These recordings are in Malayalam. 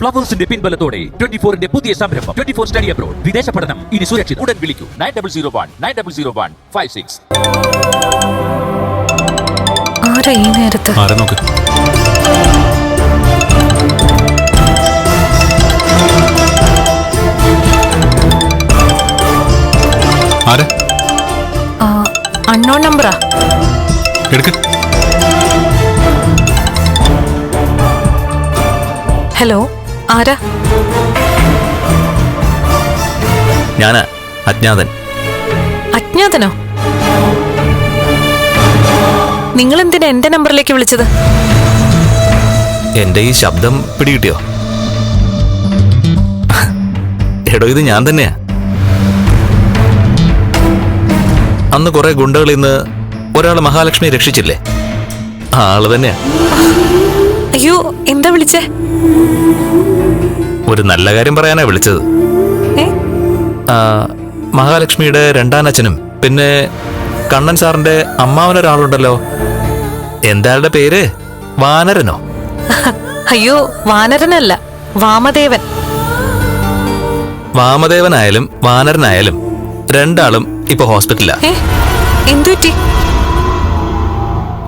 ഫ്ലവേഴ്സിന്റെ പിൻബലത്തോടെ ട്വന്റി ഫോറിന്റെ പുതിയ സംരംഭം ട്വന്റി ഫോർ സ്റ്റഡി അബ്രോഡ് വിദേശ പഠനം ഇനി സുരക്ഷിത. ഉടൻ വിളിക്കൂ. Nine double zero one nine double zero one five six ആരാ ഈ നേരത്ത്? ആരെ നോക്ക്? ആരെ? അൺനോൺ നമ്പറാ എടുക്ക. ഹലോ ആരാ? ഞാനാ അജ്ഞാതൻ. അജ്ഞാതനോ? നിങ്ങൾ എന്തിനാ എന്റെ നമ്പറിലേക്ക് വിളിച്ചത്? എന്റെ ഈ ശബ്ദം പിടികിട്ടിയോ? എടോ ഇത് ഞാൻ തന്നെയാ. അന്ന് കുറെ ഗുണ്ടകളിൽ നിന്ന് ഒരാൾ മഹാലക്ഷ്മി രക്ഷിച്ചില്ലേ? ആ ആൾ തന്നെയാ. അയ്യോ എന്താ വിളിച്ചേ? ഒരു നല്ല കാര്യം പറയാനാ വിളിച്ചത്. മഹാലക്ഷ്മിയുടെ ആ, മഹാലക്ഷ്മിയുടെ രണ്ടാനച്ഛനും പിന്നെ കണ്ണൻ സാറിന്റെ അമ്മാവനൊരാളുണ്ടല്ലോ എന്താളുടെ പേര്? വാനരനോ? അയ്യോ വാനരനല്ല വാമദേവൻ. വാമദേവനായാലും വാനരനായാലും രണ്ടാളും ഇപ്പൊ ഹോസ്പിറ്റലാ ഏ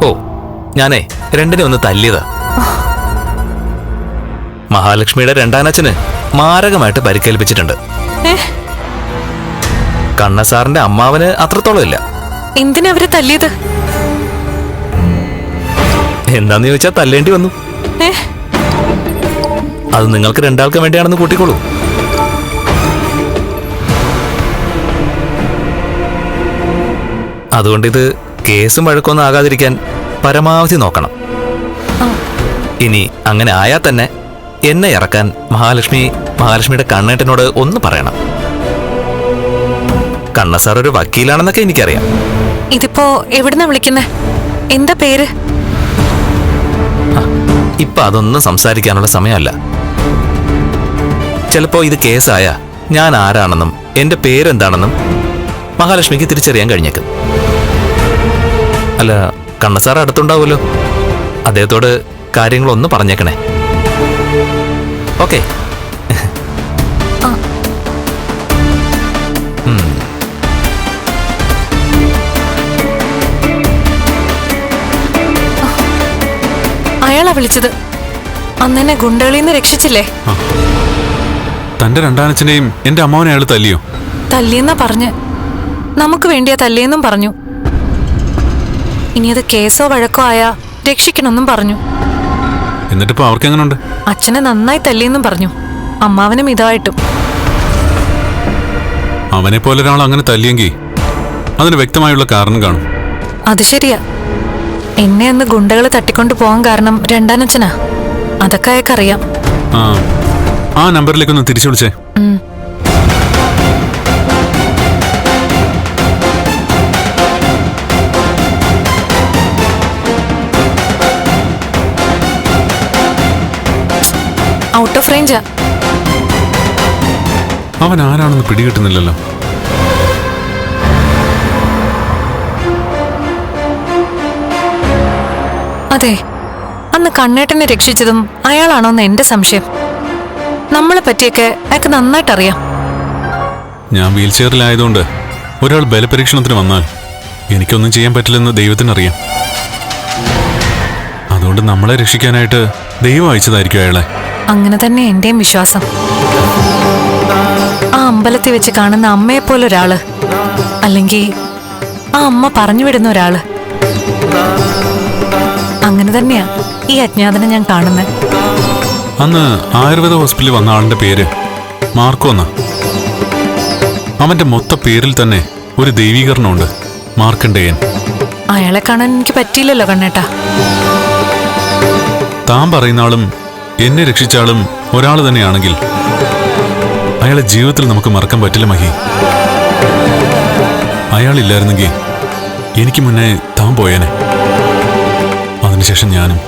ഓ ഞാനേ രണ്ടിനെ ഒന്ന് തല്ലിയതാ. മഹാലക്ഷ്മിയുടെ രണ്ടാനച്ഛന് മാരകമായിട്ട് പരിക്കേൽപ്പിച്ചിട്ടുണ്ട്. കണ്ണസാറിന്റെ അമ്മാവന് അത്രത്തോളം ഇല്ല. എന്തിനാ അവർ തല്ലിയത്? എന്താന്ന് ചോദിച്ചാ തല്ലേണ്ടി വന്നു. അത് നിങ്ങൾക്ക് രണ്ടാൾക്കും വേണ്ടിയാണെന്ന് കൂട്ടിക്കോളൂ. അതുകൊണ്ട് ഇത് കേസും വഴക്കൊന്നും ആകാതിരിക്കാൻ പരമാവധി നോക്കണം. ഇനി അങ്ങനെ ആയാൽ തന്നെ എന്നെ ഇറക്കാൻ മഹാലക്ഷ്മി മഹാലക്ഷ്മിയുടെ കണ്ണേട്ടനോട് ഒന്ന് പറയണം. കണ്ണ സാർ ഒരു വക്കീലാണെന്നൊക്കെ എനിക്കറിയാം. ഇതിപ്പോ എവിടുന്ന വിളിക്കുന്നേ? എന്താ പേര്? ഇപ്പൊ അതൊന്നും സംസാരിക്കാനുള്ള സമയമല്ല. ചിലപ്പോ ഇത് കേസായ ഞാൻ ആരാണെന്നും എന്റെ പേരെന്താണെന്നും മഹാലക്ഷ്മിക്ക് തിരിച്ചറിയാൻ കഴിഞ്ഞേക്കും. അല്ല കണ്ണസാർ അടുത്തുണ്ടാവുമല്ലോ. അദ്ദേഹത്തോട് കാര്യങ്ങളൊന്ന് പറഞ്ഞേക്കണേ. ഓക്കെ. അയാളാ വിളിച്ചത്. അന്നെന്നെ ഗുണ്ടകളിന്ന് രക്ഷിച്ചില്ലേ? തന്റെ രണ്ടാനച്ഛനെയും എന്റെ അമ്മാവനെ അയാൾ തല്ലിയോ? തല്ലിയെന്നാ പറഞ്ഞ്. നമുക്ക് വേണ്ടിയാ തല്ലിയെന്നും പറഞ്ഞു. ഇനി അത് കേസോ വഴക്കോ ആയാ രക്ഷിക്കണമെന്നും പറഞ്ഞു. എന്നിട്ടിപ്പോ അവർക്ക് എങ്ങനെയുണ്ട് അച്ഛനെ നന്നായി തല്ലിയെന്നും പറഞ്ഞു. അമ്മാവനും ഇതായിട്ടും. അവനെ പോലെ ഒരാൾ അങ്ങനെ തല്ലിയെങ്കിൽ അതിന് വ്യക്തമായുള്ള കാരണം കാണും. അത് ശരിയാ. എന്നെ അന്ന് ഗുണ്ടകൾ തട്ടിക്കൊണ്ട് പോകാൻ കാരണം രണ്ടാനച്ഛനാ. അതൊക്കെ അയാൾക്കറിയാം. ആ ആ നമ്പറിലേക്കൊന്ന് തിരിച്ചു വിളിച്ചേ. ഉം. ഔട്ട് ഓഫ് റേഞ്ചാ അവൻ ആരാണെന്ന് പിടികിട്ടുന്നില്ലല്ലോ. അതെ അന്ന് കണ്ണേട്ടനെ രക്ഷിച്ചതും അയാളാണോന്ന് എന്റെ സംശയം. നമ്മളെ പറ്റിയൊക്കെ അയാൾക്ക് നന്നായിട്ട് അറിയാം ഞാൻ വീൽ ചെയറിലായതുകൊണ്ട് ഒരാൾ ബലപരീക്ഷണത്തിന് വന്നാൽ എനിക്കൊന്നും ചെയ്യാൻ പറ്റില്ലെന്ന് ദൈവത്തിനറിയാം. അതുകൊണ്ട് നമ്മളെ രക്ഷിക്കാനായിട്ട് ദൈവം അയച്ചതായിരിക്കും അയാളെ. അങ്ങനെ തന്നെ എന്റെയും വിശ്വാസം. ആ അമ്പലത്തിൽ വെച്ച് കാണുന്ന അമ്മയെ പോലെ ഒരാൾ അല്ലെങ്കിൽ ആ അമ്മ പറഞ്ഞു വിടുന്ന ഒരാൾ. അങ്ങനെ തന്നെയാ ഈ അജ്ഞാതനെ ഞാൻ കാണുന്നത് അന്ന് ആയുർവേദ ഹോസ്പിറ്റലിൽ വന്ന ആളിന്റെ പേര് മാർക്കോന്ന. അവന്റെ മൊത്ത പേരിൽ തന്നെ ഒരു ദൈവീകരണമുണ്ട് മാർക്കണ്ടേയൻ അയാളെ കാണാൻ എനിക്ക് പറ്റിയില്ലല്ലോ കണ്ണേട്ടാ. താൻ പറയുന്ന ആളും എന്നെ രക്ഷിച്ചാളും ഒരാൾ തന്നെയാണെങ്കിൽ അയാളെ ജീവിതത്തിൽ നമുക്ക് മറക്കാൻ പറ്റില്ല മഹി. അയാളില്ലായിരുന്നെങ്കിൽ എനിക്ക് മുന്നേ താൻ പോയേനെ. അതിനുശേഷം ഞാനും.